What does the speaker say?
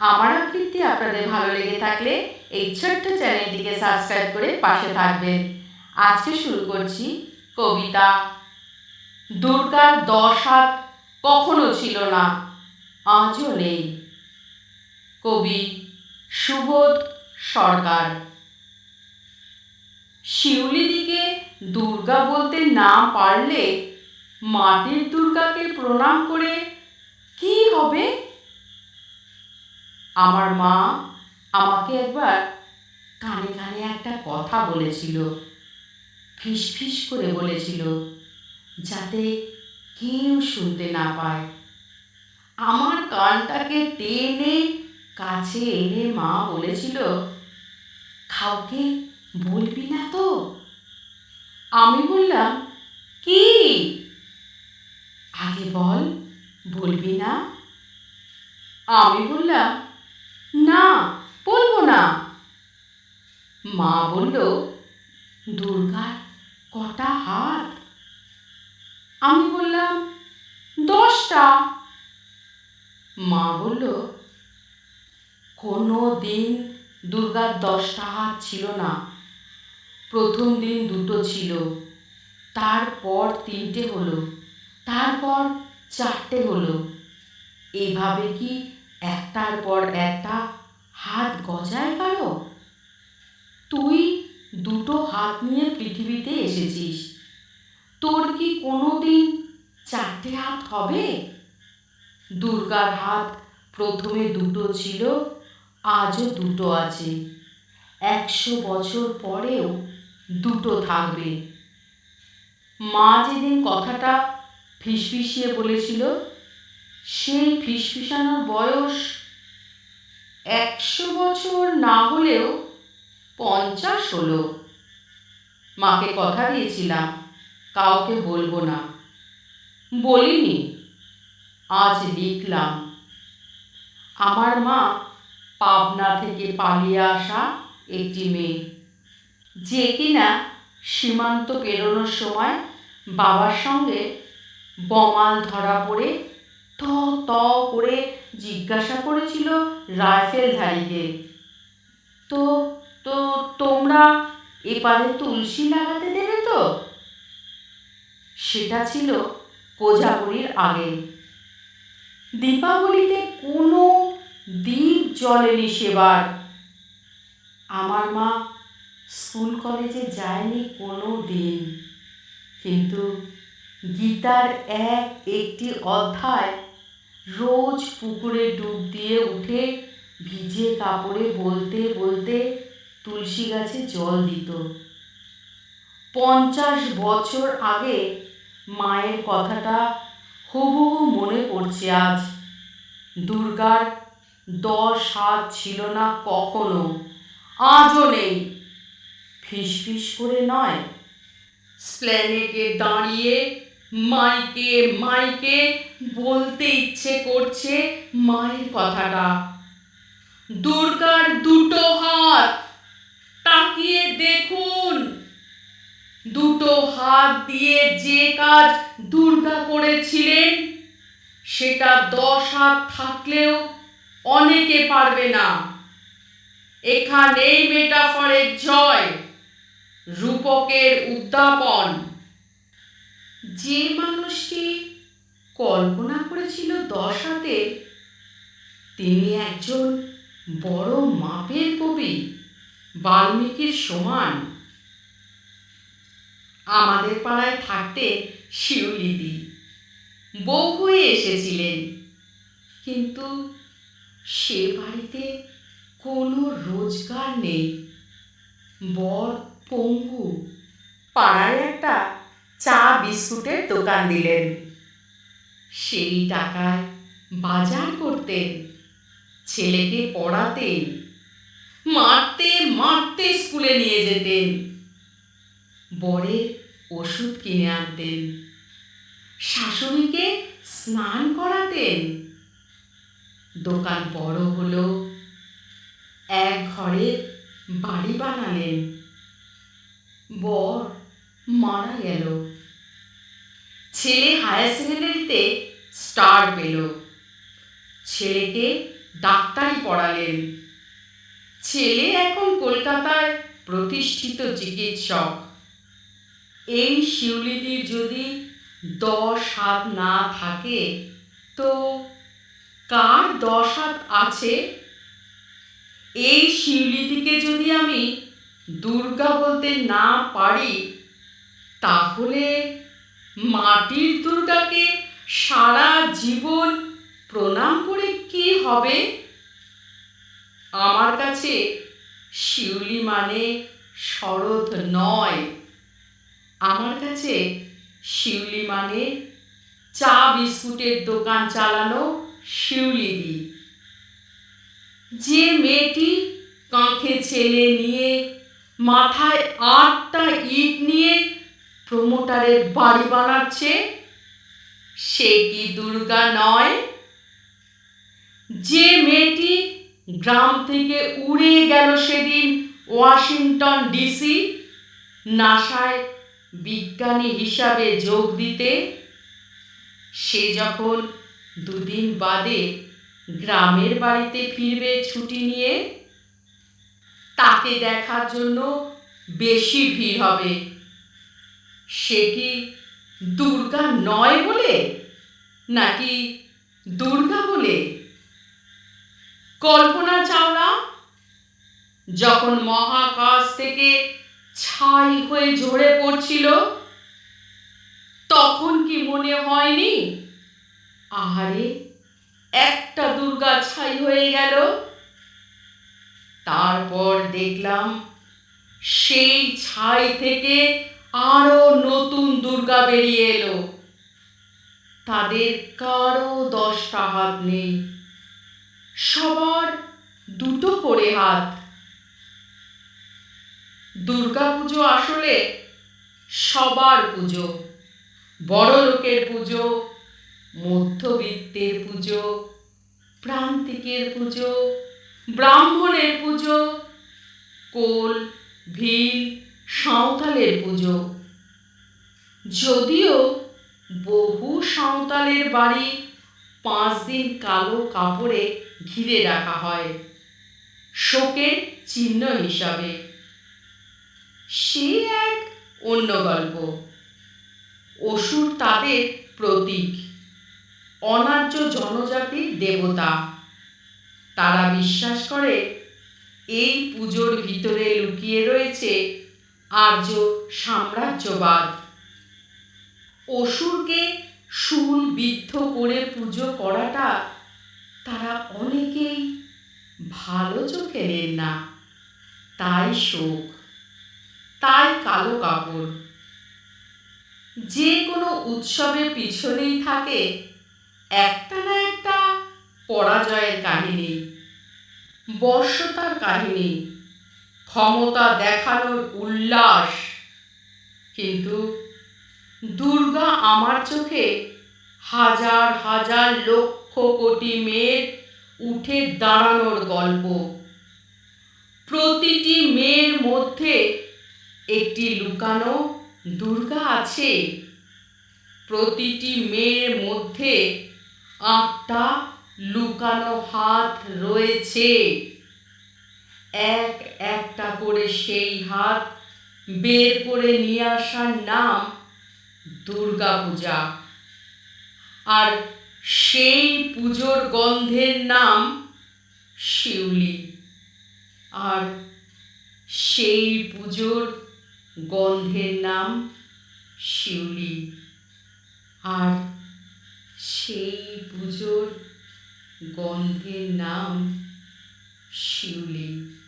আমার আবৃত্তি আপনাদের ভালো লেগে থাকলে এই ছোট্ট চ্যানেলটিকে সাবস্ক্রাইব করে পাশে থাকবেন। আজকে শুরু করছি কবিতা। দুর্গার দশ হাত কখনো ছিল না, আজও নেই। কবি সুবোধ সরকার। শিউলিদিকে দুর্গা বলতে না পারলে মাটির দুর্গাকে প্রণাম করে কি হবে? আমার মা আমাকে একবার কানে কানে একটা কথা বলেছিল। ফিস ফিস করে বলেছিল যাতে কেউ শুনতে না পায়। আমার কানটাকে টেনে কাছে এনে মা বলেছিল, কাউকে বলবি না তো? আমি বললাম, কি? আগে বল, বলবি না? আমি বললাম না, বলব না। মা বলল, দুর্গার কটা হাত? আমি বললাম, দশটা। মা বলল, কোনো দিন দুর্গার দশটা হাত ছিল না। প্রথম দিন দুটো ছিল, তারপর তিনটে হলো, তারপর চারটে হলো। এভাবে কি একটার পর একটা হাত গজায় কারও তুই দুটো হাত নিয়ে পৃথিবীতে এসেছিস। তোর কি কোনো দিন চারটে হাত হবে? দুর্গার হাত প্রথমে দুটো ছিল, আজও দুটো আছে। একশো বছর পরেও দুটো থাকবে। মা যেদিন কথাটা ফিসফিসিয়ে বলেছিল সেই ফিসফিসানোর বয়স একশো বছর না হলেও পঞ্চাশ হলো। মাকে কথা দিয়েছিলাম, কাউকে বলব না। বলিনি, আজ লিখলাম। আমার মা পাবনা থেকে পালিয়ে আসা একটি মেয়ে। যে কিনা সীমান্ত পেরোনোর সময় বাবার সঙ্গে বমাল ধরা পড়ে ত ত করে জিজ্ঞাসা করেছিল রাইফেলধারীকে তো তো তোমরা এপারে তুলসী লাগাতে দেবে তো? সেটা ছিল কোজাগরির আগে। দীপাবলিতে কোনো দ্বীপ জ্বলেনি সেবার। আমার মা স্কুল কলেজে যায়নি কোনো দিন। কিন্তু গীতার এক একটি অধ্যায় রোজ পুকুরে ডুব দিয়ে উঠে ভিজে কাপড়ে বলতে বলতে তুলসী গাছে জল দিত। পঞ্চাশ বছর আগে মায়ের কথাটা হুবহু মনে পড়ছে আজ। দুর্গার দশ হাত ছিল না কখনো, আজও নেই। ফিস ফিস করে নয়। স্প্ল্যানেটে দাঁড়িয়ে মাইকে মাইকে বলতে ইচ্ছে করছে মায়ের কথাটা। দুর্গার দুটো হাত, তাকিয়ে দেখুন। দুটো হাত দিয়ে যে কাজ দুর্গা করেছিলেন, সেটা দশ হাত থাকলেও অনেকে পারবে না। এখানেই মেটাফরের জয়, রূপকের উদ্যাপন। যে মানুষটি কল্পনা করেছিল দশ হাতে তিনি একজন বড় মাপের কবি, বাল্মীকির সমান। আমাদের পাড়ায় থাকতে শিউলিদি বউ হয়ে এসেছিলেন। কিন্তু সে বাড়িতে কোনো রোজগার নেই। বর পঙ্গু, পাড়ায় একটা চা বিস্কুটের দোকান দিলেন। সেই টাকায় বাজার করতেন, ছেলেকে পড়াতেন, মারতে মারতে স্কুলে নিয়ে যেতেন বরের ওষুধ কিনে আনতেন, শাশুড়িকে স্নান করাতেন। দোকান বড় হলো, এক ঘরে বাড়ি বানালেন। বর মারা গেল। ছেলে হায়ার সেকেন্ডারিতে স্টার পেল। ছেলেকে ডাক্তারি পড়ালেন। ছেলে এখন কলকাতায় প্রতিষ্ঠিত চিকিৎসক। এই শিউলিদির যদি দশ হাত না থাকে, তো কার দশ হাত আছে? এই শিউলিটিকে যদি আমি দুর্গা বলতে না পারি, তাহলে মাটির দুর্গাকে সারা জীবন প্রণাম করে কি হবে? আমার কাছে শিউলি মানে শরৎ নয়। আমার কাছে শিউলি মানে চা বিস্কুটের দোকান চালানো শিউলিদি যে মেয়েটি কাঁখে ছেলে নিয়ে মাথায় আটটা ইট নিয়ে প্রমোটারের বাড়ি বানাচ্ছে। সে কি দুর্গা নয়? যে মেয়েটি গ্রাম থেকে উড়ে গেল সেদিন ওয়াশিংটন ডিসি, নাসায় বিজ্ঞানী হিসাবে যোগ দিতে। সে যখন দুদিন বাদে গ্রামের বাড়িতে ফিরবে ছুটি নিয়ে, তাকে দেখার জন্য বেশি ভিড় হবে। সে কি দুর্গা নয় বলে? নাকি দুর্গা বলে? কল্পনা চাওলা, যখন মহাকাশ থেকে ছাই হয়ে ঝরে পড়ছিল, তখন কি মনে হয়নি? আহারে, একটা দুর্গা ছাই হয়ে গেল। তারপর দেখলাম সেই ছাই থেকে আরও নতুন দুর্গা বেরিয়ে এলো। তাদের কারও দশটা হাত নেই। সবার দুটো করে হাত। দুর্গা পুজো আসলে সবার পুজো। বড় লোকের পুজো, মধ্যবিত্তের পুজো, প্রান্তিকের পুজো, ব্রাহ্মণের পুজো, কোল, ভিল সাঁওতালের পুজো। যদিও বহু সাঁওতালের বাড়ি পাঁচ দিন কালো কাপড়ে ঘিরে রাখা হয়। শোকের চিহ্ন হিসাবে। সে এক অন্য গল্প। অসুর তাদের প্রতীক, অনার্য জনজাতির দেবতা। তারা বিশ্বাস করে, এই পুজোর ভিতরে লুকিয়ে রয়েছে আর্য সাম্রাজ্যবাদ। অসুরকে শুল বিদ্ধ করে পুজো করাটা তারা অনেকেই ভালো চোখে নেন না। তাই শোক, তাই কালো কাপড়। যে কোনো উৎসবের পিছনেই থাকে একটা না একটা পরাজয়ের কাহিনী, বর্ষতার কাহিনী। ক্ষমতা দেখানোর উল্লাস। কিন্তু দুর্গা আমার চোখে হাজার হাজার লক্ষ কোটি মেয়ের উঠে দাঁড়ানোর গল্প। প্রতিটি মেয়ের মধ্যে একটি লুকানো দুর্গা আছে। প্রতিটি মেয়ের মধ্যে আটটা লুকানো হাত রয়েছে। এক একটা করে সেই হাত বের করে নিয়ে আসার নাম দুর্গা পূজা। আর সেই পুজোর গন্ধের নাম শিউলি। আর সেই পুজোর গন্ধের নাম শিউলি। আর সেই পুজোর গন্ধের নাম শিউলি।